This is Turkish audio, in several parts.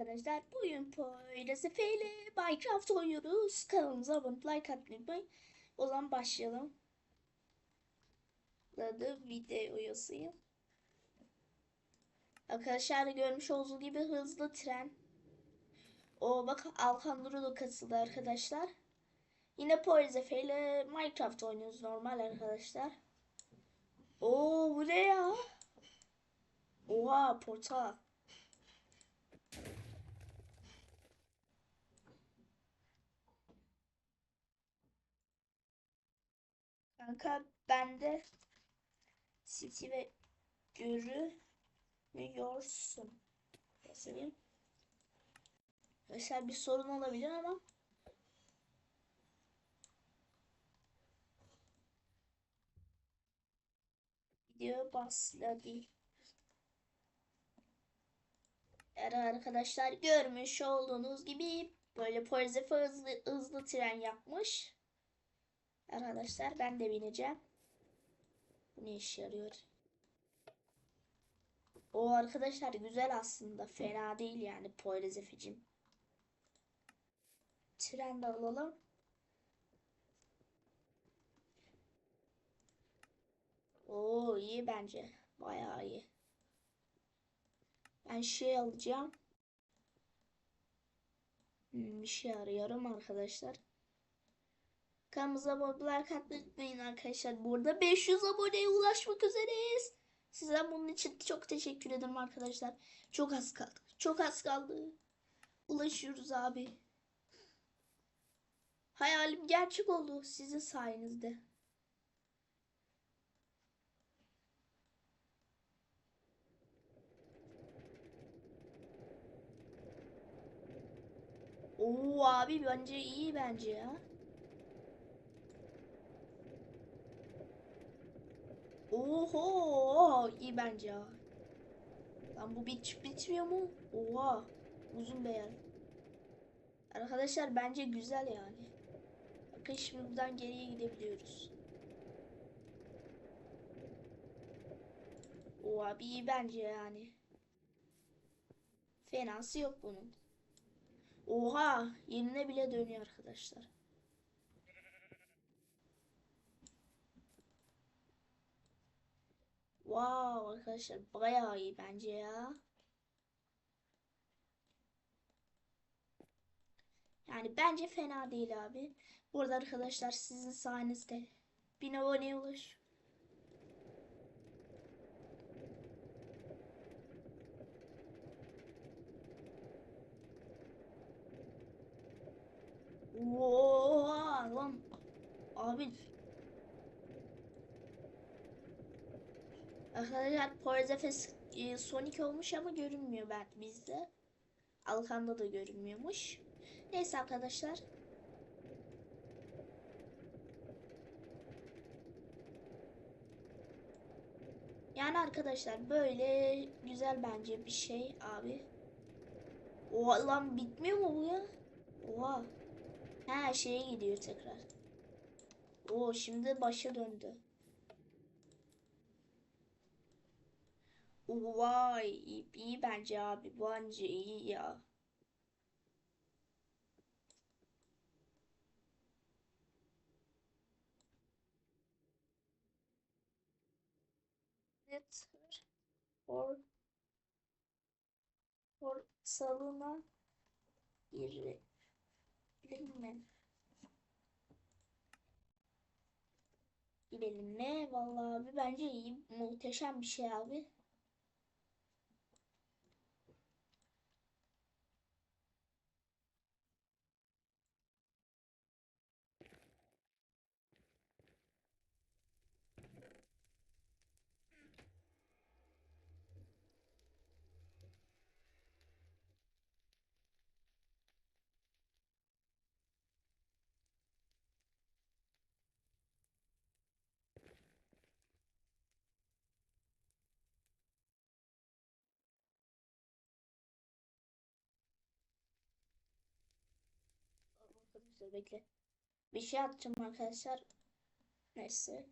arkadaşlar. Bugün Poyraz Efe ile Minecraft oynuyoruz. Kanalımıza abone like atmayı unutmayın. O zaman başlayalım. Adı video yazayım. Arkadaşlar görmüş olduğunuz gibi hızlı tren. O bak Alkan Duru da katıldı arkadaşlar. Yine Poyraz ile Minecraft oynuyoruz normal arkadaşlar. Oo bu ne ya? Oha portal. Kanka bende City ve görünüyorsun. Yazayım. Mesela bir sorun olabilir ama video başladı. Evet arkadaşlar görmüş olduğunuz gibi böyle Polzefe hızlı, hızlı tren yapmış. Arkadaşlar ben de bineceğim. Bu ne işe yarıyor? O arkadaşlar güzel aslında. Fena değil yani Poyrazefe'cim. Tren de alalım. Oo iyi bence. Bayağı iyi. Ben şey alacağım. Hmm, bir şey arıyorum arkadaşlar. Kanalımıza abone unutmayın arkadaşlar. Burada 500 aboneye ulaşmak üzereyiz. Size bunun için çok teşekkür ederim arkadaşlar. Çok az kaldı. Çok az kaldı. Ulaşıyoruz abi. Hayalim gerçek oldu sizin sayenizde. Oo abi bence iyi bence ya. Oho iyi bence ya. Lan bu bit bitmiyor mu? Oha uzun beyaz. Arkadaşlar bence güzel yani. Bakın şimdi buradan geriye gidebiliyoruz. O abi iyi bence yani. Fenası yok bunun. Oha yerine bile dönüyor arkadaşlar. Wow arkadaşlar bayağı iyi bence ya. Yani bence fena değil abi. Burada arkadaşlar sizin sayenizde bin aboneye ulaş. Oha lan abi Arkadaşlar Porzefes e, Sonic olmuş ama görünmüyor ben bizde. Alkan'da da görünmüyormuş. Neyse arkadaşlar. Yani arkadaşlar böyle güzel bence bir şey abi. Oha lan bitmiyor mu bu ya? Oha. Ha şeye gidiyor tekrar. Oo şimdi başa döndü. Vay iyi, bence abi. Bence iyi ya. Evet. For for salona girelim mi? Girelim mi? Vallahi abi bence iyi. Muhteşem bir şey abi. atmıştır. Bekle. Bir şey atacağım arkadaşlar. Neyse.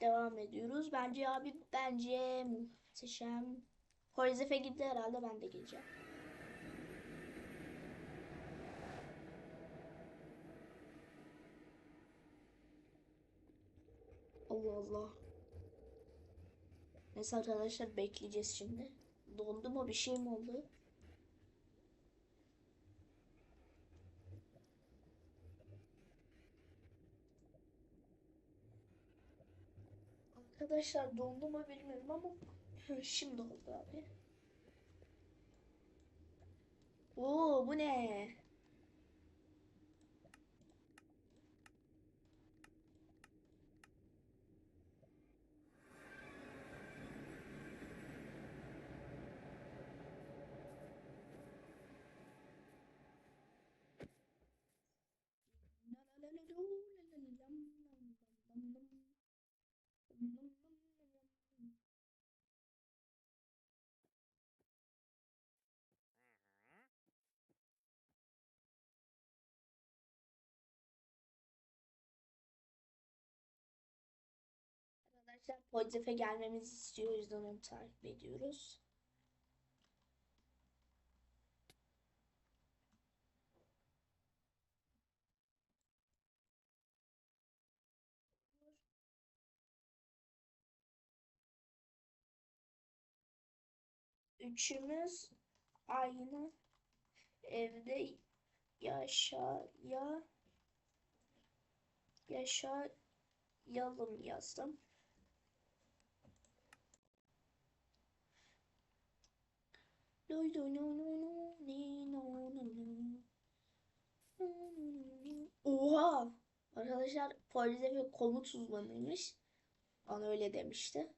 Devam ediyoruz. Bence abi bence muhteşem. Horizefe gitti herhalde ben de geleceğim. Allah Allah. Neyse arkadaşlar bekleyeceğiz şimdi. Dondu mu bir şey mi oldu? Arkadaşlar dondu mu bilmiyorum ama şimdi oldu abi. Oo bu ne? Arkadaşlar Podif'e gelmemizi istiyor. O yüzden onu takip ediyoruz. Üçümüz aynı evde yaşaya yaşayalım yazdım. Oha! Arkadaşlar polise bir komut uzmanıymış. Bana öyle demişti.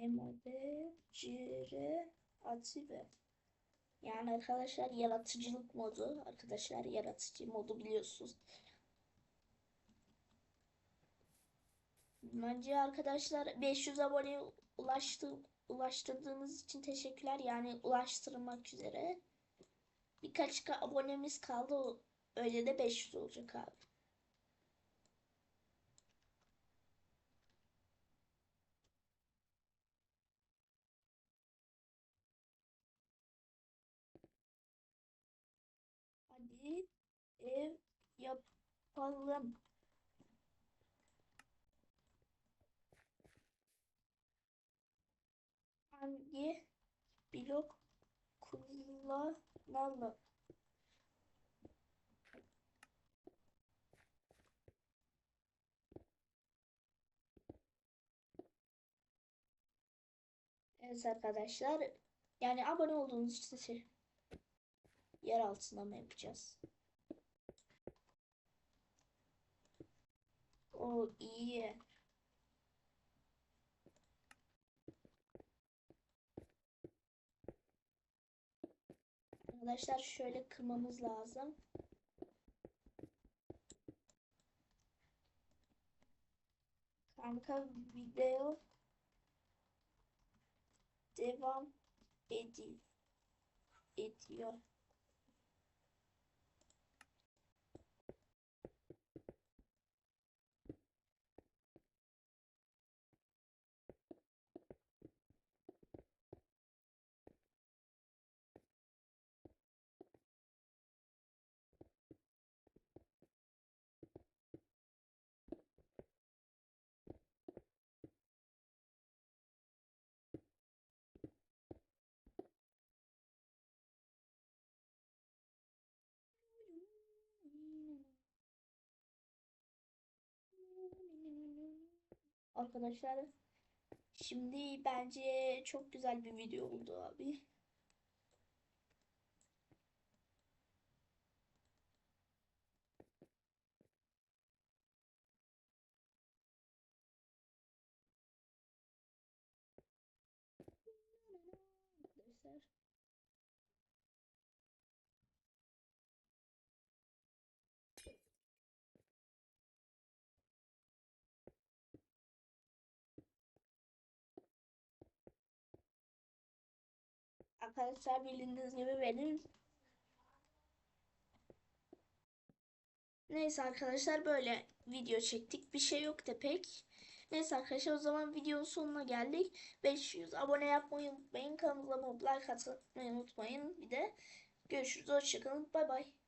Memode, cire, ative. Yani arkadaşlar yaratıcılık modu. Arkadaşlar yaratıcı modu biliyorsunuz. Bence arkadaşlar 500 aboneye ulaştı, ulaştırdığınız için teşekkürler. Yani ulaştırmak üzere. Birkaç ka- abonemiz kaldı. Öyle de 500 olacak abi. Hadi ev yapalım. Hangi blok kullanalım? Evet arkadaşlar. Yani abone olduğunuz için şey, yer altında mı yapacağız? O iyi. Arkadaşlar şöyle kırmamız lazım. Kanka video devam edi ediyor. Arkadaşlar şimdi bence çok güzel bir video oldu abi. Arkadaşlar Arkadaşlar bildiğiniz gibi benim Neyse arkadaşlar böyle video çektik. Bir şey yok da pek. Neyse arkadaşlar o zaman videonun sonuna geldik. 500 abone yapmayı unutmayın. Kanalımıza like atmayı unutmayın. Bir de görüşürüz. Hoşçakalın. Bay bay.